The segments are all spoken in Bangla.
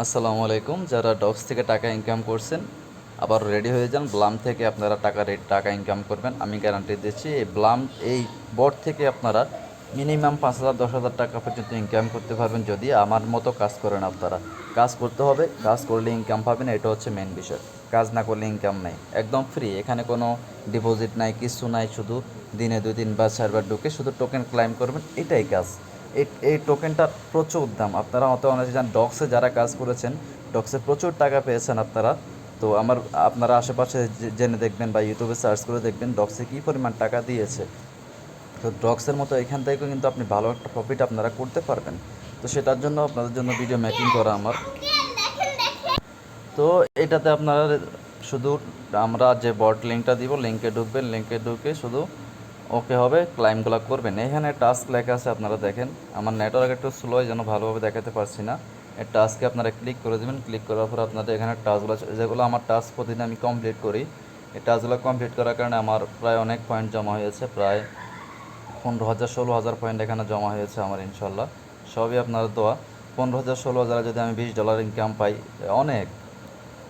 আসসালামু আলাইকুম। যারা ডক্স থেকে টাকা ইনকাম করছেন, আবার রেডি হয়ে যান, ব্লাম থেকে আপনারা টাকা রেট টাকা ইনকাম করবেন। আমি গ্যারান্টি দিচ্ছি, এই ব্লাম, এই বোর্ড থেকে আপনারা মিনিমাম পাঁচ হাজার, দশ হাজার টাকা পর্যন্ত ইনকাম করতে পারবেন যদি আমার মতো কাজ করেন আপনারা। কাজ করতে হবে, কাজ করলে ইনকাম পাবেন, এটা হচ্ছে মেন বিষয়। কাজ না করলে ইনকাম নেই। একদম ফ্রি এখানে কোনো ডিপোজিট নাই, কিছু নাই, শুধু দিনে দুই দিন বা চারবার ঢুকে শুধু টোকেন ক্লাইম করবেন, এটাই কাজ। এই এই টোকেনটার প্রচুর দাম। আপনারা অত অনেকে জান ডক্সে যারা কাজ করেছেন ডক্সে প্রচুর টাকা পেয়েছেন আপনারা। তো আমার, আপনারা আশেপাশে জেনে দেখবেন বা ইউটিউবে সার্চ করে দেখবেন ডক্সে কী পরিমাণ টাকা দিয়েছে। তো ডক্সের মতো এখান থেকেও কিন্তু আপনি ভালো একটা প্রফিট আপনারা করতে পারবেন। তো সেটার জন্য আপনাদের জন্য ভিডিও মেকিং করা আমার। তো এটাতে আপনারা শুধু আমরা যে বট লিঙ্কটা দিব লিঙ্কে ঢুকবেন লিঙ্কে ঢুকে শুধু ওকে হবে, ক্লাইমগুলো করবেন। এখানে টাস্ক লেখা আছে, আপনারা দেখেন। আমার নেটওয়ার্ক একটু স্লো যেন ভালোভাবে দেখাতে পারছি না। এই টাস্কে আপনারা ক্লিক করে দেবেন। ক্লিক করার পর আপনাদের এখানে টাস্কগুলো যেগুলো আমার টাস্ক প্রতিদিন আমি কমপ্লিট করি, এই টাস্কগুলো কমপ্লিট করার কারণে আমার প্রায় অনেক পয়েন্ট জমা হয়েছে। প্রায় পনেরো হাজার ষোলো হাজার পয়েন্ট এখানে জমা হয়েছে আমার ইনশাল্লাহ সবই আপনার দোয়া। পনেরো হাজার ষোলো হাজারে যদি আমি বিশ ডলার ইনকাম পাই, অনেক।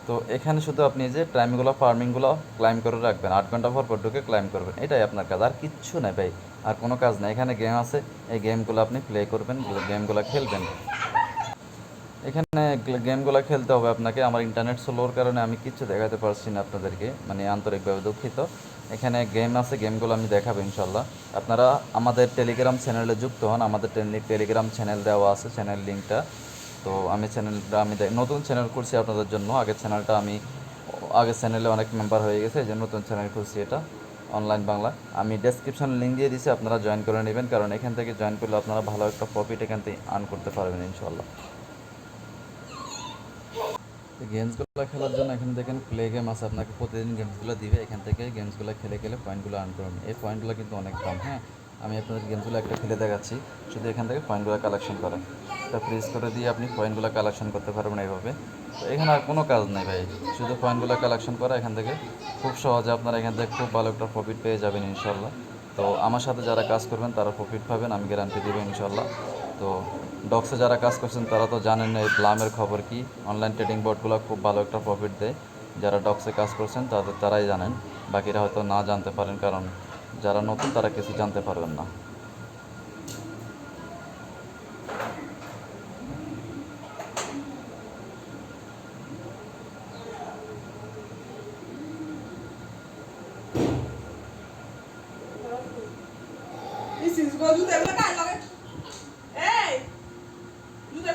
তো এখানে শুধু আপনি যে টাইমগুলো ফার্মিংগুলো ক্লাইম করে রাখবেন, আট ঘণ্টা পর পর ঢুকে ক্লাইম করবেন, এটাই আপনার কাজ, আর কিচ্ছু নেই ভাই, আর কোনো কাজ নেই। এখানে গেম আছে, এই গেমগুলো আপনি প্লে করবেন গেমগুলো খেলবেন। এখানে গেমগুলো খেলতে হবে আপনাকে, আমার ইন্টারনেট স্লোর কারণে আমি কিচ্ছু দেখাতে পারছি না আপনাদেরকে মানে আন্তরিকভাবে দুঃখিত। এখানে গেম আছে গেমগুলো আমি দেখাবো ইনশাল্লাহ আপনারা আমাদের টেলিগ্রাম চ্যানেলে যুক্ত হন, আমাদের টেলিগ্রাম চ্যানেল দেওয়া আছে চ্যানেল লিঙ্কটা তো আমি চ্যানেলটা আমি নতুন চ্যানেল করছি আপনাদের জন্য। আগের চ্যানেলটা আমি, আগের চ্যানেলে অনেক মেম্বার হয়ে গেছে, এই জন্য নতুন চ্যানেল খুলছি এটা অনলাইন বাংলা। আমি ডেসক্রিপশন লিঙ্ক দিয়ে দিছি, আপনারা জয়েন করে নেবেন, কারণ এখান থেকে জয়েন করলে আপনারা ভালো একটা প্রফিট এখান থেকে আর্ন করতে পারবেন ইনশাল্লাহ গেমসগুলো খেলার জন্য এখানে দেখেন প্লে গেম আছে, আপনাকে প্রতিদিন গেমসগুলো দিবে, এখান থেকে গেমসগুলো খেলে খেলে পয়েন্টগুলো আর্ন করবেন। এই পয়েন্টগুলো কিন্তু অনেক কম হ্যাঁ? আমি আপনাদের গেমগুলো একটা খেলে দেখাচ্ছি। শুধু এখান থেকে পয়েন্টগুলো কালেকশন করেন। এটা প্রেস করে দিয়ে আপনি পয়েন্টগুলো কালেকশন করতে পারবেন এইভাবে। তো এখানে আর কোনো কাজ নেই ভাই। শুধু পয়েন্টগুলো কালেকশন করা এখান থেকে। খুব সহজে আপনারা এখান থেকে খুব ভালো একটা প্রফিট পেয়ে যাবেন ইনশাল্লাহ তো আমার সাথে যারা কাজ করবেন তারা প্রফিট পাবেন, আমি গ্যারান্টি দেবো ইনশাল্লাহ তো ডক্সে যারা কাজ করছেন তারা তো জানেন না এই প্লামের খবর কি। অনলাইন ট্রেডিং বোর্ডগুলো খুব ভালো একটা প্রফিট দেয়। যারা ডক্সে কাজ করছেন তাদের, তারাই জানেন। বাকিরা হয়তো না জানতে পারেন কারণ যারা নতুন তারা কিছু জানতে পারবেন না। This is what you